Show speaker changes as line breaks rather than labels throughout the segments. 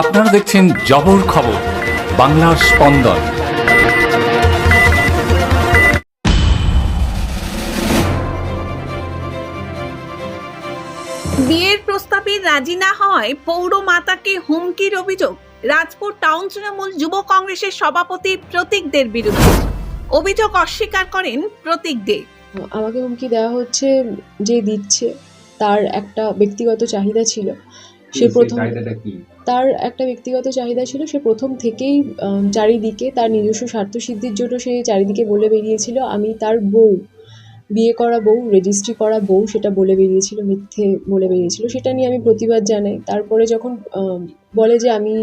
আপনারা দেখছেন জবর খবর বাংলার স্পন্দন।
বিয়ের প্রস্তাবে রাজি না হওয়ায় পৌর মাতাকে হুমকির অভিযোগ। রাজপুর টাউন তৃণমূল যুব কংগ্রেসের সভাপতি প্রতীক দের বিরুদ্ধে। অভিযোগ অস্বীকার করেন প্রতীক দে।
আমাকে হুমকি দেওয়া হচ্ছে যে দিচ্ছে তার একটা ব্যক্তিগত চাহিদা ছিল। সে প্রথম তার একটা ব্যক্তিগত চাহিদা ছিল সে প্রথম থেকেই চারিদিকে তার নিজস্ব স্বার্থ সিদ্ধির জন্য সে চারিদিকে বলে বেরিয়েছিল আমি তার বউ বিয়ে করা বউ রেজিস্ট্রি করা বউ সেটা বলে বেরিয়েছিল মিথ্যে বলে বেরিয়েছিল সেটা নিয়ে আমি প্রতিবাদ জানাই। তারপরে যখন বলে যে আমি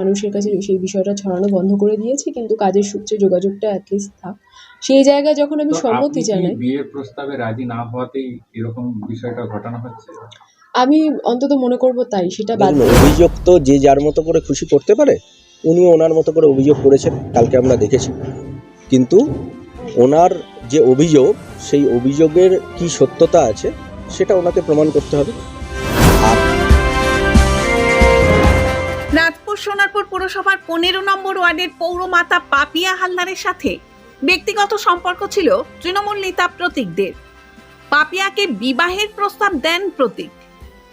মানুষের কাছে সেই বিষয়টা ছড়ানো বন্ধ করে দিয়েছি কিন্তু কাজের সূত্রে যোগাযোগটা অ্যাটলিস্ট থাক। সেই জায়গায় যখন আমি সম্মতি জানাই
বিয়ের প্রস্তাবে রাজি না হওয়াতেই এরকম বিষয়টা ঘটানো হচ্ছে?
আমি অন্তত মনে করব তাই সেটা বাদ
অভিযোগ তো যে যার মতো করে খুশি করতে পারে উনিও ওনার মতো করে অভিযোগ করেছেন কালকে আমরা দেখেছি। কিন্তু ওনার যে অভিযোগ সেই অভিযোগের কি সত্যতা আছে সেটা ওনাকে প্রমাণ করতে হবে।
রাজপুর সোনারপুর পুরসভার পনেরো নম্বর ওয়ার্ডের পৌরমাতা পাপিয়া হালদারের সাথে ব্যক্তিগত সম্পর্ক ছিল তৃণমূল নেতা প্রতীকদের। পাপিয়াকে বিবাহের প্রস্তাব দেন প্রতীক।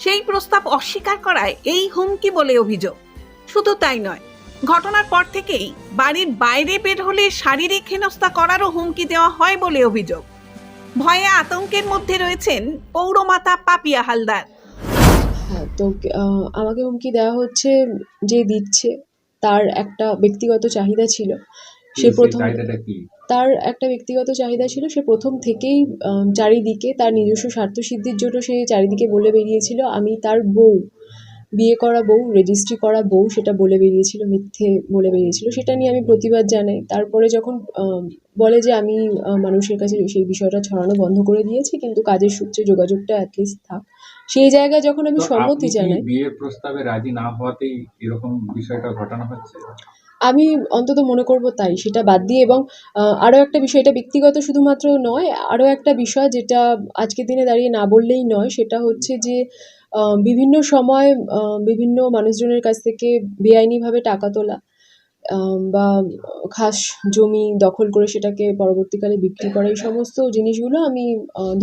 সেই প্রস্তাব অস্বীকার করায় এই হুমকি বলে অভিযোগ। শুধু তাই নয় ঘটনার পর থেকেই বাড়ির বাইরে বের হলে শারীরিক হেনস্থা করারও হুমকি দেওয়া হয় বলে অভিযোগ। ভয়ে আতঙ্কের মধ্যে রয়েছেন পৌরমাতা পাপিয়া হালদার।
হ্যাঁ তো আমাকে হুমকি দেওয়া হচ্ছে যে দিচ্ছে তার একটা ব্যক্তিগত চাহিদা ছিল। সে প্রথম তার একটা ব্যক্তিগত চাহিদা ছিল সে প্রথম থেকেই চারিদিকে তার নিজস্ব স্বার্থ সিদ্ধির জন্য সে চারিদিকে বলে বেরিয়েছিল আমি তার বউ বিয়ে করা বউ রেজিস্ট্রি করা বউ সেটা বলে বেরিয়েছিল মিথ্যে বলে বেরিয়েছিল। সেটা নিয়ে আমি প্রতিবাদ জানাই। তারপরে যখন বলে যে আমি মানুষের কাছে সেই বিষয়টা ছড়ানো বন্ধ করে দিয়েছি কিন্তু কাজের সূত্রে যোগাযোগটা অ্যাটলিস্ট থাক। সেই জায়গায় যখন আমি সম্মতি জানাই
বিয়ের প্রস্তাবে রাজি না হওয়াতেই এরকম বিষয়টা ঘটানো হচ্ছে?
আমি অন্তত মনে করব তাই, সেটা বাদ দিয়ে এবং আরও একটা বিষয়, এটা ব্যক্তিগত শুধুমাত্র নয় আরও একটা বিষয় যেটা আজকের দিনে দাঁড়িয়ে না বললেই নয়, সেটা হচ্ছে যে বিভিন্ন সময় বিভিন্ন মানুষজনের কাছ থেকে বেআইনিভাবে টাকা তোলা। বা খাস জমি দখল করে সেটাকে পরবর্তীকালে বিক্রি করা, এই সমস্ত জিনিসগুলো আমি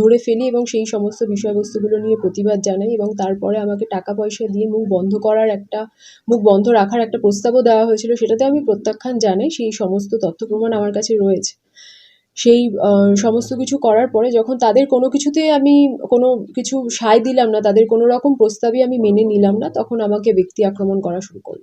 ধরে ফেলি এবং সেই সমস্ত বিষয়বস্তুগুলো নিয়ে প্রতিবাদ জানাই এবং তারপরে আমাকে টাকা পয়সা দিয়ে মুখ বন্ধ করার একটা, মুখ বন্ধ রাখার একটা প্রস্তাবও দেওয়া হয়েছিল, সেটাতে আমি প্রত্যাখ্যান জানাই, সেই সমস্ত তথ্য প্রমাণ আমার কাছে রয়েছে। সেই সমস্ত কিছু করার পরে যখন তাদের কোনো কিছুতে আমি কোনো কিছু সায় দিলাম না, তাদের কোনো রকম প্রস্তাবই আমি মেনে নিলাম না, তখন আমাকে ব্যক্তি আক্রমণ করা শুরু করল।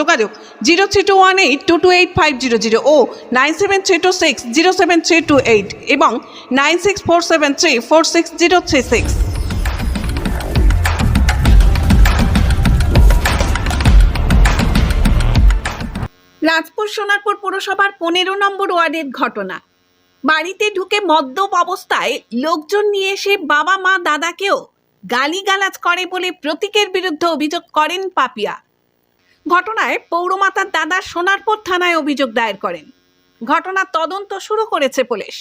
যোগাযোগ zero three two one eight two two eight five zero zero ও nine seven three two six zero seven three two eight এবং nine six four seven three four six zero three six. Rajpur Sonarpur পুরসভার পনেরো নম্বর ওয়ার্ডের ঘটনা। বাড়িতে ঢুকে মদ্যপ অবস্থায় লোকজন নিয়ে এসে বাবা মা দাদাকেও গালিগালাজ করে বলে প্রতীকের বিরুদ্ধে অভিযোগ করেন পাপিয়া। ঘটনায় পৌরমাতার দাদা সোনারপুর থানায় অভিযোগ দায়ের করেন। ঘটনার তদন্ত শুরু করেছে পুলিশ।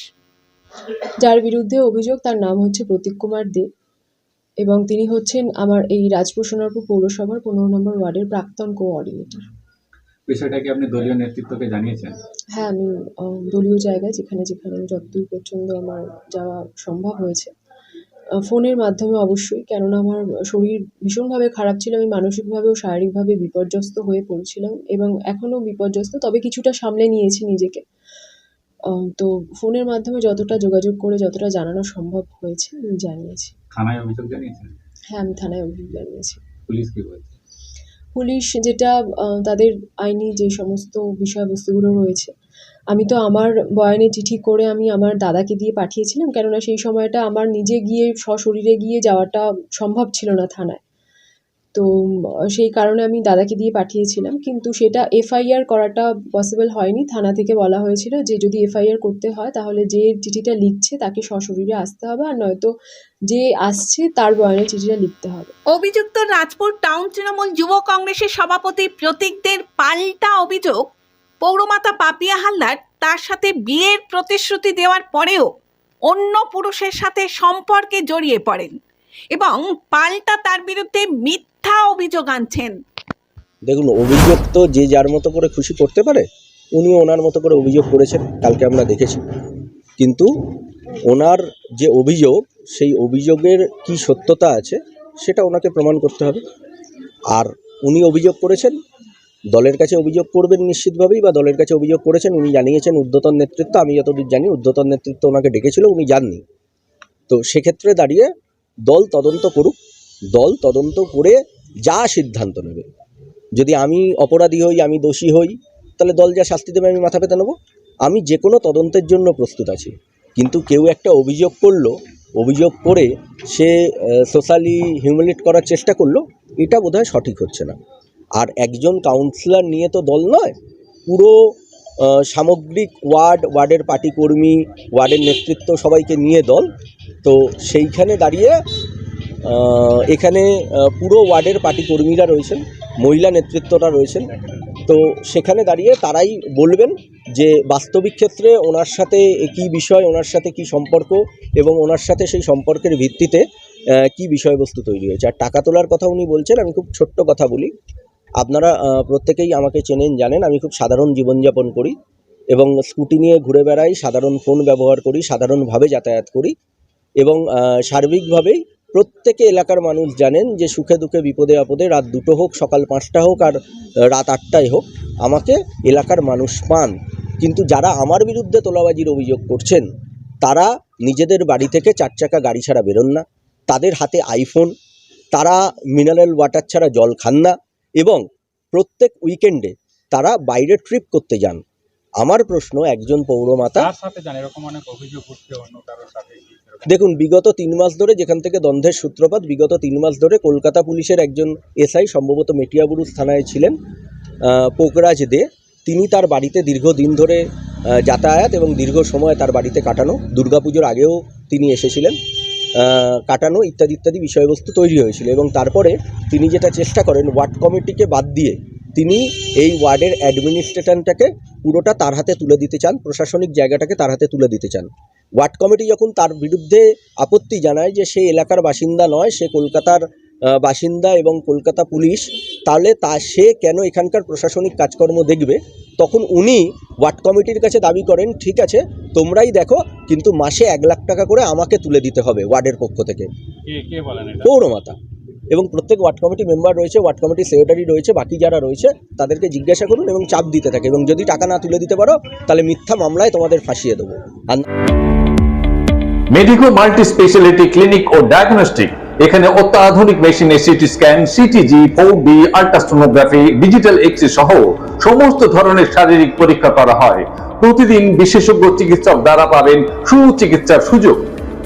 যার বিরুদ্ধে অভিযোগ তার নাম হচ্ছে প্রতীক কুমার দে এবং তিনি হচ্ছেন আমার এই রাজপুর সোনারপুর পৌরসভার পনেরো নম্বর ওয়ার্ডের প্রাক্তন কোঅর্ডিনেটর
বিষয়টা কি আপনি দলীয় নেতৃত্বকে জানিয়েছেন?
হ্যাঁ আমি আহ, দলীয় জায়গায় যেখানে যেখানে যতদূর পর্যন্ত আমার যাওয়া সম্ভব হয়েছে ফোনের মাধ্যমে অবশ্যই। কেননা আমার শরীর ভীষণভাবে খারাপ ছিল আমি মানসিকভাবে ও শারীরিকভাবে বিপর্যস্ত হয়ে পড়ছিলাম এবং এখনও বিপর্যস্ত তবে কিছুটা সামলে নিয়েছি নিজেকে। তো ফোনের মাধ্যমে যতটা যোগাযোগ করে যতটা জানানো সম্ভব হয়েছে আমি জানিয়েছি।
থানায় অভিযোগ জানিয়েছেন?
হ্যাঁ আমি থানায় অভিযোগ জানিয়েছি।
পুলিশ কি বলছে?
পুলিশ যেটা তাদের আইনি যে সমস্ত বিষয়বস্তুগুলো রয়েছে, আমি তো আমার বয়ানে চিঠি করে আমি আমার দাদাকে দিয়ে পাঠিয়েছিলাম, কেননা সেই সময়টা আমার নিজে গিয়ে সশরীরে গিয়ে যাওয়াটা সম্ভব ছিল না থানায়। তো সেই কারণে আমি দাদাকে দিয়ে পাঠিয়েছিলাম। কিন্তু সেটা এফআইআর করাটা পসিবল হয়নি। থানা থেকে বলা হয়েছিল যে, যদি এফআইআর করতে হয়, তাহলে যে চিঠিটা লিখছে, তাকে সশরীরে আসতে হবে। আর নয়তো যে আসছে, তার বয়ানে চিঠিটা লিখতে হবে।
অভিযুক্ত রাজপুর টাউন তৃণমূল যুব কংগ্রেসের সভাপতি প্রতীকদের পাল্টা অভিযোগ, পৌরমাতা পাপিয়া হালদার তার সাথে বিয়ের প্রতিশ্রুতি দেওয়ার পরেও অন্য পুরুষের সাথে সম্পর্কে জড়িয়ে পড়েন এবং পাল্টা তার বিরুদ্ধে মিথ্যা অভিযোগ আনছেন।
দেখুন, অভিযোগ তো যে যার মতো করে খুশি করতে পারে উনি ওনার মতো করে অভিযোগ করেছেন, কালকে আমরা দেখেছি। কিন্তু ওনার যে অভিযোগ, সেই অভিযোগের কি সত্যতা আছে, সেটা ওনাকে প্রমাণ করতে হবে। আর উনি অভিযোগ করেছেন, দলের কাছে অভিযোগ করবেন নিশ্চিতভাবেই, বা দলের কাছে অভিযোগ করেছেন, উনি জানিয়েছেন ঊর্ধ্বতন নেতৃত্ব, আমি যতদূর জানি ঊর্ধ্বতন নেতৃত্ব ওনাকে ডেকেছিল, উনি যাননি। তো সেক্ষেত্রে দাঁড়িয়ে দল তদন্ত করুক, দল তদন্ত করে যা সিদ্ধান্ত নেবে। যদি আমি অপরাধী হই, আমি দোষী হই, তাহলে দল যা শাস্তি দেবে, আমি মাথা পেতে নেব। আমি যে কোনো তদন্তের জন্য প্রস্তুত আছি। কিন্তু কেউ একটা অভিযোগ করল, অভিযোগ করে সে সোশ্যালি হিউমিলেট করার চেষ্টা করল, এটা বোধহয় সঠিক হচ্ছে না। আর একজন কাউন্সিলর নিয়ে তো দল নয়, পুরো সামগ্রিক ওয়ার্ড, ওয়ার্ডের পার্টি কর্মী ওয়ার্ডের নেতৃত্ব সবাইকে নিয়ে দল। তো সেইখানে দাঁড়িয়ে এখানে পুরো ওয়ার্ডের পার্টি কর্মীরা রয়েছেন, মহিলা নেতৃত্বরা রয়েছেন। তো সেখানে দাঁড়িয়ে তারাই বলবেন যে বাস্তবিক ক্ষেত্রে ওনার সাথে কী বিষয়, ওনার সাথে কী সম্পর্ক এবং ওনার সাথে সেই সম্পর্কের ভিত্তিতে কী বিষয়বস্তু তৈরি হয়েছে। আর টাকা তোলার কথা উনি বলছেন, আমি খুব ছোট্ট কথা বলি। আপনারা প্রত্যেকেই আমাকে চেনেন, জানেন, আমি খুব সাধারণ জীবনযাপন করি এবং স্কুটি নিয়ে ঘুরে বেড়াই, সাধারণ ফোন ব্যবহার করি, সাধারণভাবে যাতায়াত করি এবং সার্বিকভাবেই প্রত্যেকে এলাকার মানুষ জানেন যে সুখে দুঃখে, বিপদে আপদে রাত দুটো হোক, সকাল পাঁচটা হোক আর রাত আটটায় হোক, আমাকে এলাকার মানুষ পান। কিন্তু যারা আমার বিরুদ্ধে তোলাবাজির অভিযোগ করছেন, তারা নিজেদের বাড়ি থেকে চার চাকা গাড়ি ছাড়া বেরোন না। তাদের হাতে আইফোন, তারা মিনারেল ওয়াটার ছাড়া জল খান না এবং প্রত্যেক উইকেন্ডে তারা বাইরে ট্রিপ করতে যান। আমার প্রশ্ন একজন পৌরমাতা? দেখুন বিগত তিন মাস ধরে যেখান থেকে দ্বন্দ্বের সূত্রপাত বিগত তিন মাস ধরে কলকাতা পুলিশের একজন এসআই সম্ভবত মেটিয়াবুরুজ থানায় ছিলেন পোকরাজ দে। তিনি তার বাড়িতে দীর্ঘদিন ধরে যাতায়াত এবং দীর্ঘ সময় তার বাড়িতে কাটানো। দুর্গাপুজোর আগেও তিনি এসেছিলেন কাটানো ইত্যাদি ইত্যাদি বিষয়বস্তু তৈরি হয়েছিল। এবং তারপরে তিনি যেটা চেষ্টা করেন ওয়ার্ড কমিটিকে বাদ দিয়ে তিনি এই ওয়ার্ডের অ্যাডমিনিস্ট্রেশনটাকে পুরোটা তার হাতে তুলে দিতে চান প্রশাসনিক জায়গাটাকে তার হাতে তুলে দিতে চান। ওয়ার্ড কমিটি যখন তার বিরুদ্ধে আপত্তি জানায় যে সে এলাকার বাসিন্দা নয় সে কলকাতার বাসিন্দা এবং কলকাতা পুলিশ তাহলে তা সে কেন এখানকার প্রশাসনিক কাজকর্ম দেখবে? তখন উনি ওয়ার্ড কমিটির কাছে দাবি করেন ঠিক আছে তোমরাই দেখো কিন্তু মাসে এক লাখ টাকা করে আমাকে তুলে দিতে হবে ওয়ার্ডের পক্ষ থেকে। পৌরমাতা। এবং প্রত্যেক ওয়ার্ড কমিটি মেম্বার রয়েছে, ওয়ার্ড কমিটি সেক্রেটারি রয়েছে, বাকি যারা রয়েছে, তাদেরকে জিজ্ঞাসা করুন এবং চাপ দিতে থাকে এবং যদি টাকা না তুলে দিতে পারো, তাহলে মিথ্যা মামলায় তোমাদের ফাঁসিয়ে দেবো।
মেডিকো মাল্টি স্পেশালিটি ক্লিনিক ও ডায়াগনস্টিক, এখানে অত্যাধুনিক মেশিনে CT scan, CTG four ultrasonography, digital x-ray সহ সমস্ত ধরনের শারীরিক পরীক্ষা করা হয়। প্রতিদিন বিশেষজ্ঞ চিকিৎসক দ্বারা পাবেন সুচিকিৎসার সুযোগ।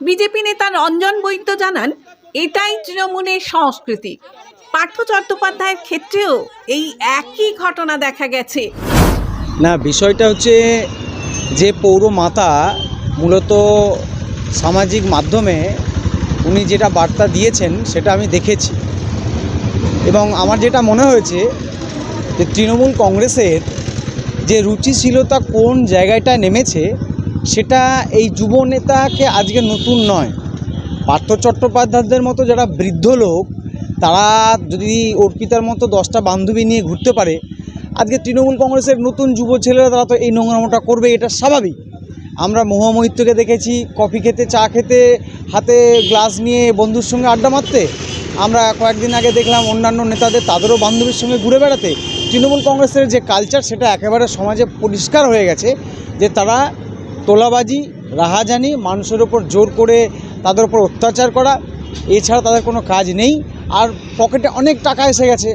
বিজেপি নেতা রঞ্জন বৈদ্য জানান, এটাই তৃণমূলের সংস্কৃতি। পার্থ চট্টোপাধ্যায়ের ক্ষেত্রেও এই একই ঘটনা দেখা গেছে।
না, বিষয়টা হচ্ছে যে পৌরমাতা মূলত সামাজিক মাধ্যমে উনি যেটা বার্তা দিয়েছেন সেটা আমি দেখেছি। এবং আমার যেটা মনে হয়েছে যে তৃণমূল কংগ্রেসের যে রুচিশীলতা কোন জায়গাটায় নেমেছে সেটা এই যুব নেতাকে আজকে নতুন নয়। পার্থ চট্টোপাধ্যায়দের মতো যারা বৃদ্ধ লোক, তারা যদি অর্পিতার মতো দশটা বান্ধবী নিয়ে ঘুরতে পারে, আজকে তৃণমূল কংগ্রেসের নতুন যুব ছেলেরা, তারা তো এই নোংরামোটা করবে, এটা স্বাভাবিক। আমরা মোহামহিত্যকে দেখেছি, কফি খেতে, চা খেতে, হাতে গ্লাস নিয়ে বন্ধুর সঙ্গে আড্ডা মারতে। আমরা কয়েকদিন আগে দেখলাম অন্যান্য নেতাদের, তাদেরও বান্ধবীর সঙ্গে ঘুরে বেড়াতে। তৃণমূল কংগ্রেসের যে কালচার সেটা একেবারে সমাজে পরিষ্কার হয়ে গেছে যে তারা তোলাবাজি, রাহাজানি, মানুষের ওপর জোর করে তাদের ওপর অত্যাচার করা, এছাড়া তাদের কোনো কাজ নেই। আর পকেটে অনেক টাকা এসে গেছে।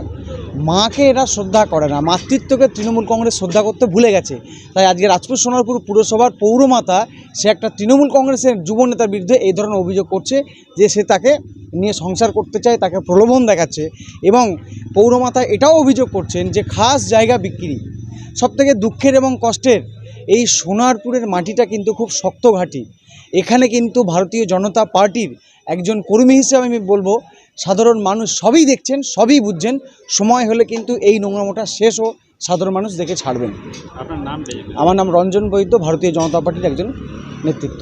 মাকে এরা শ্রদ্ধা করে না। মাতৃত্বকে তৃণমূল কংগ্রেস শ্রদ্ধা করতে ভুলে গেছে। তাই আজকে রাজপুর সোনারপুর পুরসভার পৌরমাতা, সে একটা তৃণমূল কংগ্রেসের যুব নেতার বিরুদ্ধে এই ধরনের অভিযোগ করছে যে সে তাকে নিয়ে সংসার করতে চায়, তাকে প্রলোভন দেখাচ্ছে এবং পৌরমাতা এটাও অভিযোগ করছেন যে খাস জায়গা বিক্রি। সবথেকে দুঃখের এবং কষ্টের এই সোনারপুরের মাটিটা কিন্তু খুব শক্ত ঘাঁটি। এখানে কিন্তু ভারতীয় জনতা পার্টির একজন কর্মী হিসেবে আমি বলব সাধারণ মানুষ সবই দেখছেন সবই বুঝছেন সময় হলে কিন্তু এই নোংরামোটা শেষও সাধারণ মানুষ দেখে ছাড়বেন। আমার নাম রঞ্জন বৈদ্য ভারতীয় জনতা পার্টির একজন নেতৃত্ব।